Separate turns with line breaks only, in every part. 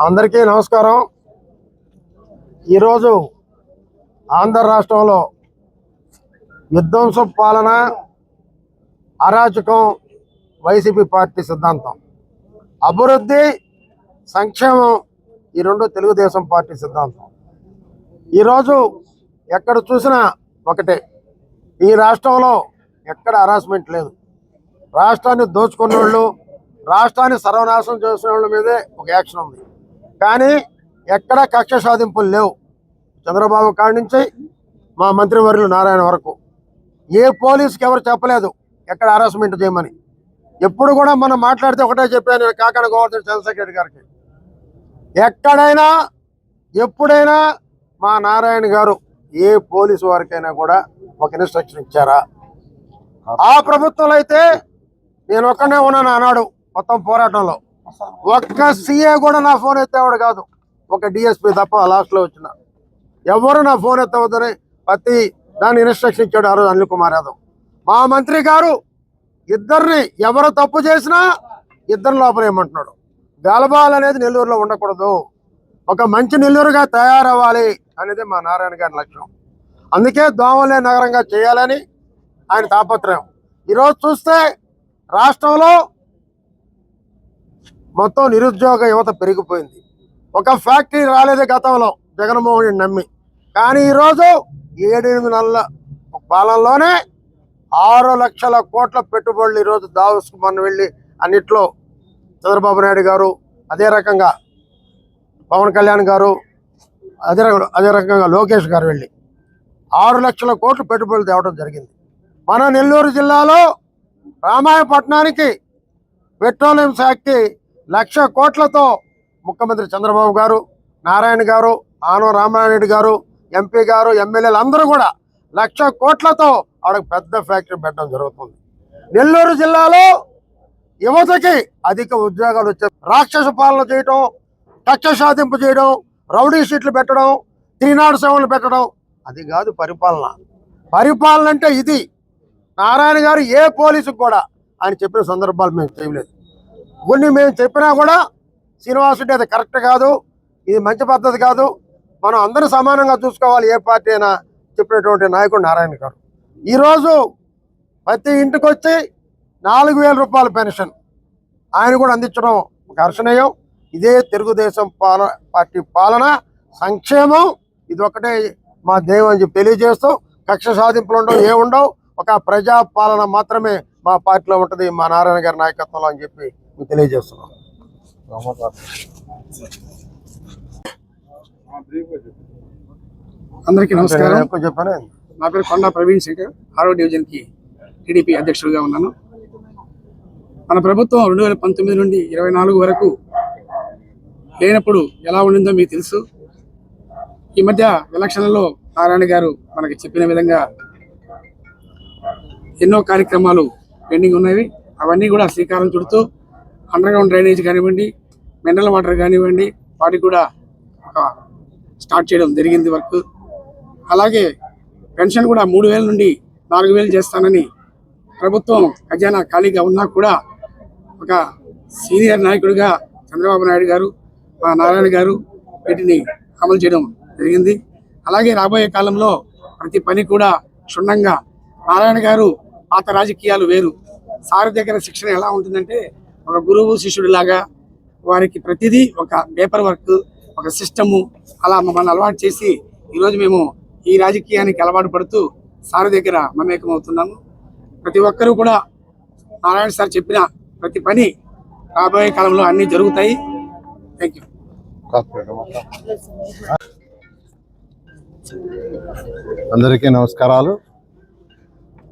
అందరికీ నమస్కారం. ఈరోజు ఆంధ్ర రాష్ట్రంలో విధ్వంస పాలన అరాచకం వైసీపీ పార్టీ సిద్ధాంతం. అభివృద్ధి సంక్షేమం ఈ రెండు తెలుగుదేశం పార్టీ సిద్ధాంతం. ఈరోజు ఎక్కడ చూసినా ఒకటే. ఈ రాష్ట్రంలో ఎక్కడ హరాస్మెంట్ లేదు. రాష్ట్రాన్ని దోచుకున్న వాళ్ళు రాష్ట్రాన్ని సర్వనాశనం చేసిన వాళ్ళ మీదే ఒక యాక్షన్ ఉంది. కానీ ఎక్కడ కక్ష సాధింపులు లేవు. చంద్రబాబు కాడి నుంచి మా మంత్రివర్యులు నారాయణ వరకు. ఏ పోలీసుకి ఎవరు చెప్పలేదు ఎక్కడ హరాస్మెంట్ చేయమని. ఎప్పుడు కూడా మనం మాట్లాడితే ఒకటే చెప్పాను కాకాడ గోవర్ధన్ చంద్రశేఖర్ గారికి. ఎక్కడైనా ఎప్పుడైనా మా నారాయణ గారు ఏ పోలీసు వారికైనా కూడా ఒక ఇన్స్ట్రక్షన్ ఇచ్చారా? ఆ ప్రభుత్వంలో అయితే నేను ఒక్కనే ఉన్నాను అన్నాడు మొత్తం పోరాటంలో. ఒక్క సీఏ కూడా నా ఫోన్ ఎత్తేవాడు కాదు. ఒక డిఎస్పీ తప్ప లాస్ట్లో వచ్చిన. ఎవరు నా ఫోన్ ఎత్తవద్దని ప్రతి దాన్ని ఇన్స్ట్రక్షన్ ఇచ్చాడు ఆ రోజు అనిల్ కుమార్ యాదవ్. మా మంత్రి గారు ఇద్దరిని ఎవరు తప్పు చేసినా ఇద్దరు లోపలేయమంటున్నాడు గలబాల్ అనేది నెల్లూరులో ఉండకూడదు. ఒక మంచి నెల్లూరుగా తయారవ్వాలి అనేది మా నారాయణ గారి లక్ష్యం. అందుకే దోమలే నగరంగా చేయాలని ఆయన తాపత్రయం. ఈరోజు చూస్తే రాష్ట్రంలో మొత్తం నిరుద్యోగ యువత పెరిగిపోయింది. ఒక ఫ్యాక్టరీ రాలేదు గతంలో జగన్మోహన్ రెడ్డి నమ్మి. కానీ ఈరోజు ఏడెనిమిది నెలల పాలనలోనే ఆరు లక్షల కోట్ల పెట్టుబడులు ఈరోజు దావస్కు మనం వెళ్ళి అన్నిట్లో చంద్రబాబు నాయుడు గారు అదే రకంగా పవన్ కళ్యాణ్ గారు అదే అదే రకంగా లోకేష్ గారు వెళ్ళి ఆరు లక్షల కోట్లు పెట్టుబడులు తేవడం జరిగింది. మన నెల్లూరు జిల్లాలో రామాయపట్నానికి పెట్రోలియం శాఖకి లక్ష కోట్లతో ముఖ్యమంత్రి చంద్రబాబు గారు నారాయణ గారు ఆనవ రామారెడ్డి గారు ఎంపీ గారు ఎమ్మెల్యేలు అందరూ కూడా లక్ష కోట్లతో ఆవిడకి పెద్ద ఫ్యాక్టరీ పెట్టడం జరుగుతుంది. నెల్లూరు జిల్లాలో యువతకి అధిక ఉద్యోగాలు వచ్చే రాక్షస పాలన చేయడం కక్ష సాధింపు చేయడం రౌడీ షీట్లు పెట్టడం త్రీనాడు సేవలు పెట్టడం అది కాదు పరిపాలన. పరిపాలన అంటే ఇది. నారాయణ గారు ఏ పోలీసుకు కూడా ఆయన చెప్పిన సందర్భాలు మేము చేయలేదు. కొన్ని మేము చెప్పినా కూడా శ్రీనివాసుడి అది కరెక్ట్ కాదు ఇది మంచి పద్ధతి కాదు. మనం అందరూ సమానంగా చూసుకోవాలి ఏ పార్టీ అయినా చెప్పినటువంటి నాయకుడు నారాయణ గారు. ఈరోజు ప్రతి ఇంటికి వచ్చి నాలుగు వేల రూపాయల పెన్షన్ ఆయన కూడా అందించడం ఒక హర్షణీయం. ఇదే తెలుగుదేశం పాలన పార్టీ పాలన సంక్షేమం ఇది ఒకటే మా దేవం అని చెప్పి తెలియజేస్తూ కక్ష సాధింపులు ఉండవు ఏ ఉండవు ఒక ప్రజా పాలన మాత్రమే మా పార్టీలో ఉంటుంది మా నారాయణ గారి నాయకత్వంలో అని చెప్పి తెలియజేస్తున్నాం.
అందరికీ నమస్కారం.
చెప్పాను.
నా పేరు కొండా ప్రవీణ్ శంకర్ ఆరో డివిజన్కి టీడీపీ అధ్యక్షుడిగా ఉన్నాను. మన ప్రభుత్వం రెండు వేల పంతొమ్మిది నుండి ఇరవై నాలుగు వరకు లేనప్పుడు ఎలా ఉండిందో మీకు తెలుసు. ఈ మధ్య ఎలక్షన్లలో నారాయణ గారు మనకి చెప్పిన విధంగా ఎన్నో కార్యక్రమాలు పెండింగ్ ఉన్నవి. అవన్నీ కూడా శ్రీకారం చుడుతూ అండర్గ్రౌండ్ డ్రైనేజ్ కానివ్వండి మినరల్ వాటర్ కానివ్వండి వాటికి కూడా ఒక స్టార్ట్ చేయడం జరిగింది వర్క్. అలాగే పెన్షన్ కూడా మూడు వేల నుండి నాలుగు వేలు చేస్తానని ప్రభుత్వం ఖజానా ఖాళీగా ఉన్నా కూడా ఒక సీనియర్ నాయకుడిగా చంద్రబాబు నాయుడు గారు మా నారాయణ గారు వీటిని అమలు చేయడం జరిగింది. అలాగే రాబోయే కాలంలో ప్రతి పని కూడా క్షుణ్ణంగా నారాయణ గారు పాత రాజకీయాలు వేరు. సార్ దగ్గర శిక్షణ ఎలా ఉంటుందంటే ఒక గురువు శిష్యుడిలాగా వారికి ప్రతిదీ ఒక పేపర్ వర్క్ ఒక సిస్టము అలా మమ్మల్ని అలవాటు చేసి ఈరోజు మేము ఈ రాజకీయానికి అలవాటు పడుతూ సార్ దగ్గర మమేకం అవుతున్నాము ప్రతి ఒక్కరూ కూడా నారాయణ సార్ చెప్పిన ప్రతి పని రాబోయే కాలంలో అన్నీ జరుగుతాయి. థ్యాంక్ యూ
అందరికీ నమస్కారాలు.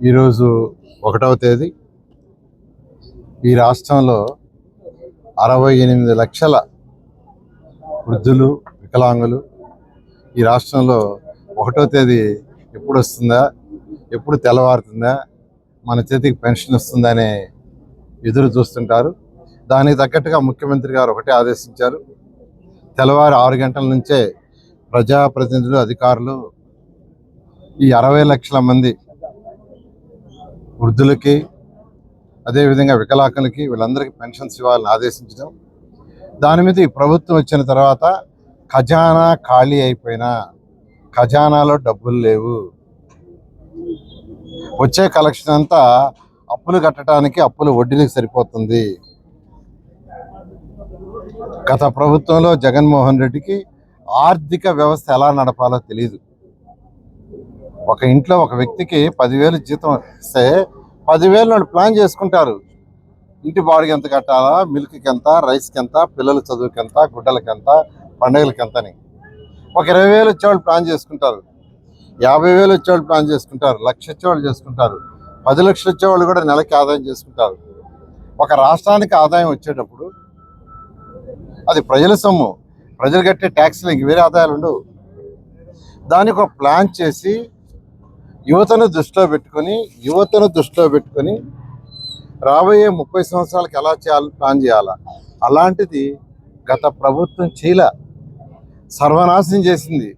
ఈరోజు ఒకటవ తేదీ. ఈ రాష్ట్రంలో అరవై ఎనిమిది లక్షల వృద్ధులు వికలాంగులు ఈ రాష్ట్రంలో ఒకటో తేదీ ఎప్పుడు వస్తుందా ఎప్పుడు తెల్లవారుతుందా మన చేతికి పెన్షన్ వస్తుందనే ఎదురు చూస్తుంటారు. దానికి తగ్గట్టుగా ముఖ్యమంత్రి గారు ఒకటే ఆదేశించారు. తెల్లవారు ఆరు గంటల నుంచే ప్రజాప్రతినిధులు అధికారులు ఈ అరవై లక్షల మంది వృద్ధులకి అదేవిధంగా వికలాంగులకి వీళ్ళందరికీ పెన్షన్స్ ఇవ్వాలని ఆదేశించడం. దాని మీద ఈ ప్రభుత్వం వచ్చిన తర్వాత ఖజానా ఖాళీ అయిపోయినా ఖజానాలో డబ్బులు లేవు. వచ్చే కలెక్షన్ అంతా అప్పులు కట్టడానికి అప్పులు వడ్డీలకు సరిపోతుంది. గత ప్రభుత్వంలో జగన్మోహన్ రెడ్డికి ఆర్థిక వ్యవస్థ ఎలా నడపాలో తెలియదు ఒక ఇంట్లో ఒక వ్యక్తికి పదివేలు జీతం ఇస్తే పదివేలు నుండి ప్లాన్ చేసుకుంటారు. ఇంటి బాడికి ఎంత కట్టాలా? మిల్క్కి ఎంత రైస్కి ఎంత పిల్లల చదువుకి ఎంత గుడ్డలకి ఎంత పండుగలకి ఎంత అని ఒక ఇరవై వేలు వచ్చేవాళ్ళు ప్లాన్ చేసుకుంటారు. యాభై వేలు వచ్చేవాళ్ళు ప్లాన్ చేసుకుంటారు. లక్ష వచ్చేవాళ్ళు చేసుకుంటారు. పది లక్షలు వచ్చేవాళ్ళు కూడా నెలకి ఆదాయం చేసుకుంటారు. ఒక రాష్ట్రానికి ఆదాయం వచ్చేటప్పుడు అది ప్రజల సొమ్ము. ప్రజలు కట్టే ట్యాక్స్లు ఇంక వేరే ఆదాయాలు ఉండవు. దానికి ఒక ప్లాన్ చేసి యువతను దృష్టిలో పెట్టుకొని యువతను దృష్టిలో పెట్టుకొని రాబోయే ముప్పై సంవత్సరాలకు ఎలా చేయాలని ప్లాన్ చేయాలా? అలాంటిది గత ప్రభుత్వం చేయలే సర్వనాశనం చేసింది.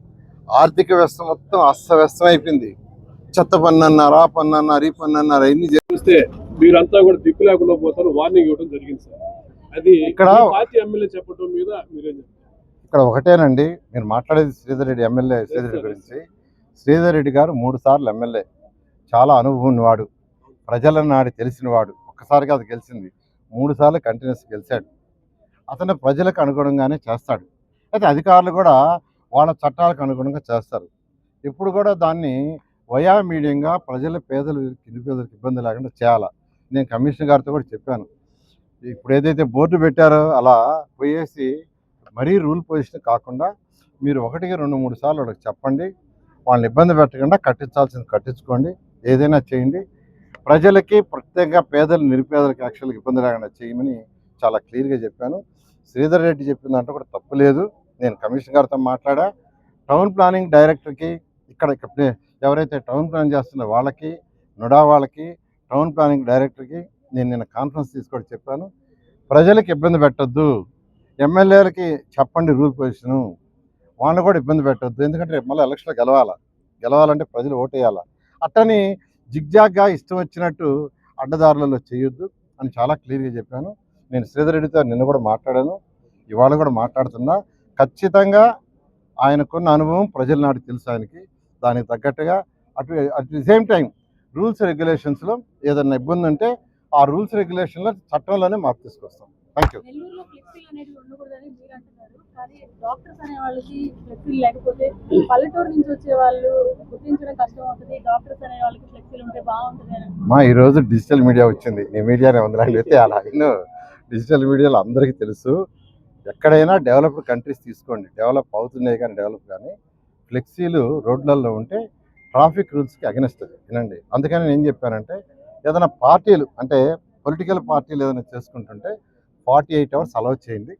ఆర్థిక వ్యవస్థ మొత్తం అస్తవ్యస్తం అయిపోయింది. చెత్త పన్ను అన్నారు ఆ పన్ను అన్నారు ఈ పన్ను అన్నారు అన్ని
చూస్తే మీరంతా కూడా దిక్కు లేకుండా పోతారు వార్నింగ్ ఇవ్వడం జరిగింది సార్. అది
ఇక్కడ-
పార్టీ ఎమ్మెల్యే చెప్పడం మీద మీరేం చెప్తారు?
ఇక్కడ ఒకటేనండి మీరు మాట్లాడేది శ్రీధర్ రెడ్డి ఎమ్మెల్యే శ్రీధర్ రెడ్డి గురించి. శ్రీధర్ రెడ్డి గారు మూడు సార్లు ఎమ్మెల్యే. చాలా అనుభవం వాడు ప్రజల నాడి తెలిసినవాడు. ఒక్కసారిగా అది గెలిచింది. మూడు సార్లు కంటిన్యూస్ గెలిచాడు. అతను ప్రజలకు అనుగుణంగానే చేస్తాడు. అయితే అధికారులు కూడా వాళ్ళ చట్టాలకు అనుగుణంగా చేస్తారు. ఇప్పుడు కూడా దాన్ని వయా మీడియంగా ప్రజల పేదలు నిరుపేదలకు ఇబ్బంది లేకుండా చేయాలి? నేను కమిషనర్ గారితో కూడా చెప్పాను. ఇప్పుడు ఏదైతే బోర్డు పెట్టారో అలా పోయేసి మరీ రూల్ పొజిషన్ కాకుండా మీరు ఒకటికి రెండు మూడు సార్లు వాళ్ళకి చెప్పండి. వాళ్ళని ఇబ్బంది పెట్టకుండా కట్టించాల్సింది కట్టించుకోండి. ఏదైనా చేయండి. ప్రజలకి ప్రత్యేకంగా పేదలు నిరుపేదలకు యాక్చువల్గా ఇబ్బంది లేకుండా చేయమని చాలా క్లియర్గా చెప్పాను. శ్రీధర్ రెడ్డి చెప్పిన దాంట్లో కూడా తప్పు లేదు. నేను కమిషనర్ గారితో మాట్లాడా. టౌన్ ప్లానింగ్ డైరెక్టర్కి ఇక్కడ ఎవరైతే టౌన్ ప్లాన్ చేస్తున్న వాళ్ళకి నుడా వాళ్ళకి టౌన్ ప్లానింగ్ డైరెక్టర్కి నేను నిన్న కాన్ఫరెన్స్ తీసుకొని చెప్పాను. ప్రజలకు ఇబ్బంది పెట్టద్దు. ఎమ్మెల్యేలకి చెప్పండి రూల్ పొజిషను. వాళ్ళని కూడా ఇబ్బంది పెట్టొద్దు. ఎందుకంటే రేపు మళ్ళీ ఎలక్షన్లో గెలవాలా? గెలవాలంటే ప్రజలు ఓటేయాలా? అట్టని జిగ్జాగ్గా ఇష్టం వచ్చినట్టు అడ్డదారులలో చేయొద్దు అని చాలా క్లియర్గా చెప్పాను. నేను శ్రీధర్ రెడ్డితో నిన్న కూడా మాట్లాడాను. ఇవాళ కూడా మాట్లాడుతున్నా. ఖచ్చితంగా ఆయనకున్న అనుభవం ప్రజల నాటి తెలుసు ఆయనకి. దానికి తగ్గట్టుగా అటు at the same time rules రెగ్యులేషన్స్లో ఏదైనా ఇబ్బంది ఉంటే ఆ రూల్స్ రెగ్యులేషన్లో చట్టంలోనే మార్పు తీసుకొస్తాం. థ్యాంక్ యూ
నెల్లూరులో ఫ్లెక్సీలు అనేవి ఉండకూడదని మీరు అంటున్నారు. కానీ డాక్టర్స్ అనే వాళ్ళకి ఫ్లెక్సీలు లేకపోతే పల్లెటూరు నుంచి వచ్చే వాళ్ళు గుర్తించడం కష్టం అవుతుంది డాక్టర్స్ అనే వాళ్ళకి ఫ్లెక్సీలు ఉంటే బాగుంటుంది అని
మా ఈరోజు డిజిటల్ మీడియా వచ్చింది. నీ మీడియానే అయితే అలా డిజిటల్ మీడియాలో అందరికీ తెలుసు. ఎక్కడైనా డెవలప్డ్ కంట్రీస్ తీసుకోండి. డెవలప్ అవుతున్నాయి కానీ డెవలప్ కానీ ఫ్లెక్సీలు రోడ్లలో ఉంటే ట్రాఫిక్ రూల్స్కి అగెనిస్ట్ వినండి. అందుకని నేను ఏం చెప్పానంటే ఏదైనా పార్టీలు అంటే పొలిటికల్ పార్టీలు ఏదైనా చేసుకుంటుంటే ఫార్టీ ఎయిట్ అవర్స్ అలౌ చేయండి.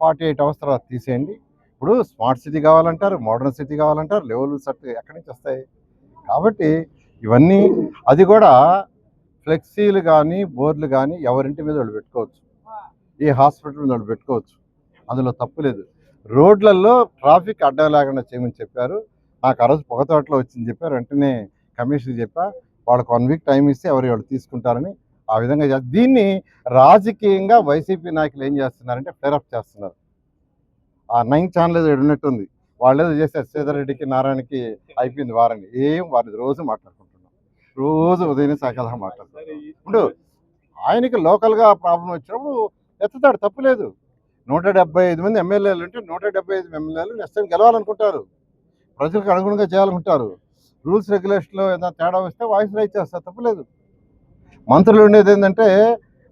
ఫార్టీ ఎయిట్ అవర్స్ తర్వాత తీసేయండి. ఇప్పుడు స్మార్ట్ సిటీ కావాలంటారు మోడర్న్ సిటీ కావాలంటారు లెవెల్ సెట్ ఎక్కడి నుంచి వస్తాయి? కాబట్టి ఇవన్నీ అది కూడా ఫ్లెక్సీలు కానీ బోర్డులు కానీ ఎవరింటి మీద వాళ్ళు పెట్టుకోవచ్చు. ఏ హాస్పిటల్ మీద వాళ్ళు పెట్టుకోవచ్చు. అందులో తప్పు లేదు. రోడ్లలో ట్రాఫిక్ అడ్డం లేకుండా చేయమని చెప్పారు. నాకు ఆ రోజు పొగతోటలో వచ్చింది చెప్పారు. వెంటనే కమిషన్ చెప్పా. వాళ్ళకి వన్ వీక్ టైం ఇస్తే ఎవరు వాళ్ళు తీసుకుంటారని ఆ విధంగా చేస్తారు దీన్ని రాజకీయంగా వైసీపీ నాయకులు ఏం చేస్తున్నారంటే ఫ్లేరప్ చేస్తున్నారు. ఆ నైన్ ఛానల్ ఏదో ఉన్నట్టుంది. వాళ్ళు ఏదో చేస్తారు శ్రీధర్ రెడ్డికి నారాయణకి అయిపోయింది వారని ఏం వారి రోజు మాట్లాడుకుంటున్నాం. రోజు ఉదయం సాయంకాలం మాట్లాడుతున్నాం ఇప్పుడు ఆయనకి లోకల్గా ప్రాబ్లం వచ్చినప్పుడు ఎత్తుతాడు. తప్పులేదు నూట డెబ్బై ఐదు మంది ఎమ్మెల్యేలు ఉంటే నూట డెబ్బై ఐదు ఎమ్మెల్యేలు నెక్స్ట్ టైం గెలవాలనుకుంటారు. ప్రజలకు అనుగుణంగా చేయాలనుకుంటారు. రూల్స్ రెగ్యులేషన్లో ఏదైనా తేడా వస్తే వాయిస్ రైట్ చేస్తారు. తప్పులేదు మంత్రులు ఉండేది ఏంటంటే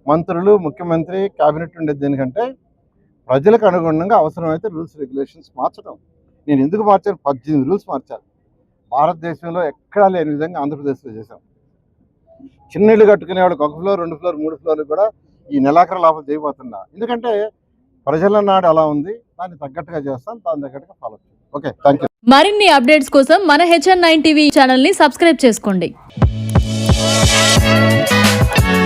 మంత్రులు ముఖ్యమంత్రి క్యాబినెట్ ఉండేది దేనికంటే ప్రజలకు అనుగుణంగా అవసరమైతే రూల్స్ రెగ్యులేషన్స్ మార్చడం నేను ఎందుకు మార్చాను? పద్దెనిమిది రూల్స్ మార్చాను భారతదేశంలో ఎక్కడా లేని విధంగా ఆంధ్రప్రదేశ్లో చేశాం. చిన్న ఇల్లు కట్టుకునే వాళ్ళకి ఒక ఫ్లోర్ రెండు ఫ్లోర్ మూడు ఫ్లోర్లు కూడా ఈ నెలాఖరు లాభం చేయబోతున్నా. ఎందుకంటే ప్రజల నాడు అలా ఉంది. దాన్ని తగ్గట్టుగా చేస్తాను దాని తగ్గట్టుగా ఫాలో ఓకే థ్యాంక్ యూ
మరిన్ని అప్డేట్స్ కోసం మన హెచ్ఎన్ నైన్ టీవీ ఛానల్ని సబ్స్క్రైబ్ చేసుకోండి. Thank you.